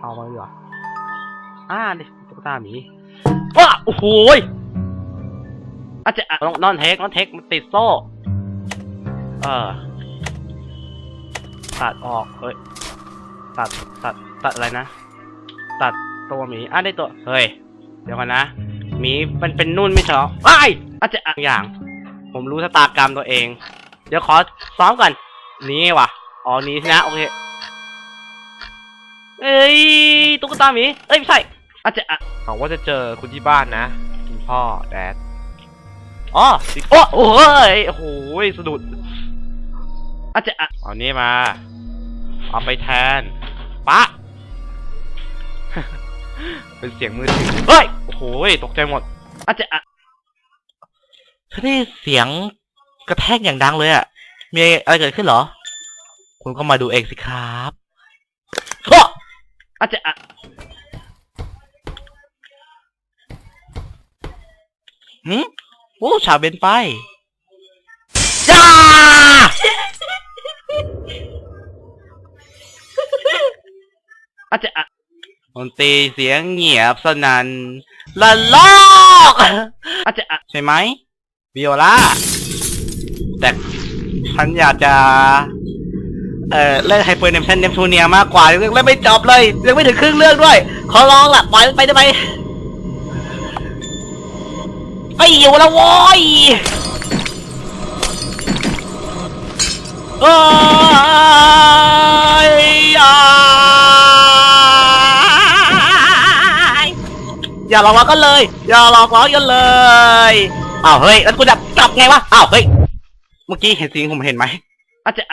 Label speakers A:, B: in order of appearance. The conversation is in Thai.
A: เอามาดีกว่าอ่าดิตุ๊กตาหมีว้าโอ้โหยอาจจะอะนอนเทคนอนเทคมันติดโซ่ เออ ตัดออก เฮ้ย ตัด ตัด ตัดอะไรนะ ตัดตัวหมี อะได้ตัว เฮ้ย เดี๋ยวก่อนนะ หมีมันเป็นนุ่นไม่ใช่หรอไอ้ายอาจจะอะอย่าง ผมรู้ชะตากรรมตัวเอง เดี๋ยวขอซ้อมก่อน นี่ว่ะ อ๋อ นี้นะ โอเค เอ้ยตุ๊กตาหมีเอ้ยไม่ใช่อาจจะอะ
B: หวังว่าจะเจอคุณที่บ้านนะ คุณพ่อแดด
A: อ๋อโอ้โอ้ยโอ้โหสะดุดอาจจะอะ
B: เอานี้มา เอาไปแทนปะเป็นเสียงมือถือ
A: เฮ้ย
B: โอ้โหตกใจหมด
A: อาจจะอะ
C: นี่เสียงกระแทกอย่างดังเลยอะมีอะไรเกิดขึ้นเหรอ คุณก็มาดูเองสิครับ
A: โอ้ อาจจะอะ
C: หืมโอ้ชาเบนไป
A: จ้าอาจจะอะ
C: ดนตรีเสียงเงียบสนันละลอก
A: อาจจะอะ
C: ใช่ไหมวิโอลาแต่ฉันอยากจะ เอ่อเล่นไฮเปอร์เนมชันเนมทูเนียมากกว่ายังเล่นไม่จบเลยยังไม่ถึงครึ่งเรื่องด้วย ขอร้องล่ะปล่อยมันไปได้ไหมไม่อยู่แล้วโว้ยเอ้ยอ้ายอย่าหลอกล้อกันเลย อย่าหลอกล้อกันเลยอ้าวเฮ้ยแล้วกูดับกลับไงวะอ้าวเฮ้ยเมื่อกี้เห็นสิ่งผมเห็นไหม
A: อาจจะ